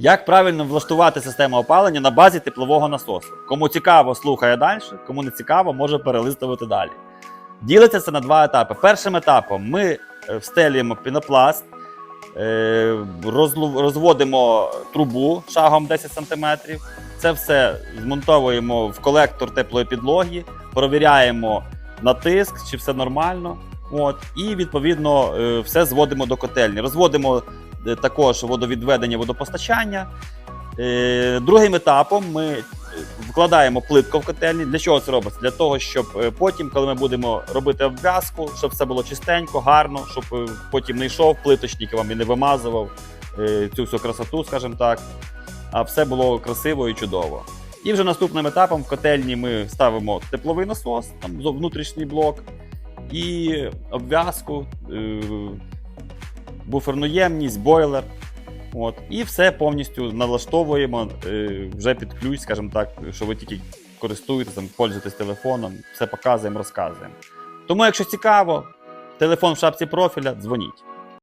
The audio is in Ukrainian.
Як правильно влаштувати систему опалення на базі теплового насосу? Кому цікаво, слухає далі, кому не цікаво, може перелистувати далі. Ділиться це на два етапи. Першим етапом ми е, встелюємо пінопласт, е, розводимо трубу шагом 10 см. Це все змонтовуємо в колектор теплої підлоги, провіряємо на тиск, чи все нормально. От, і відповідно е, все зводимо до котельні. Розводимо також водовідведення, водопостачання. Е, Другим етапом ми е, вкладаємо плитку в котельні. Для чого це робиться? Для того, щоб е, потім, коли ми будемо робити обв'язку, щоб все було чистенько, гарно, щоб е, потім не йшов плиточник і вам і не вимазував е, цю всю красоту, скажімо так, а все було красиво і чудово. І вже наступним етапом в котельні ми ставимо тепловий насос, там внутрішній блок, і обв'язку, е, буферну ємність, бойлер. От, і все повністю налаштовуємо е, вже під ключ, скажімо так, що ви тільки користуєтесь, пользуєтесь телефоном, все показуємо, розказуємо. Тому, якщо цікаво, телефон в шапці профіля, дзвоніть.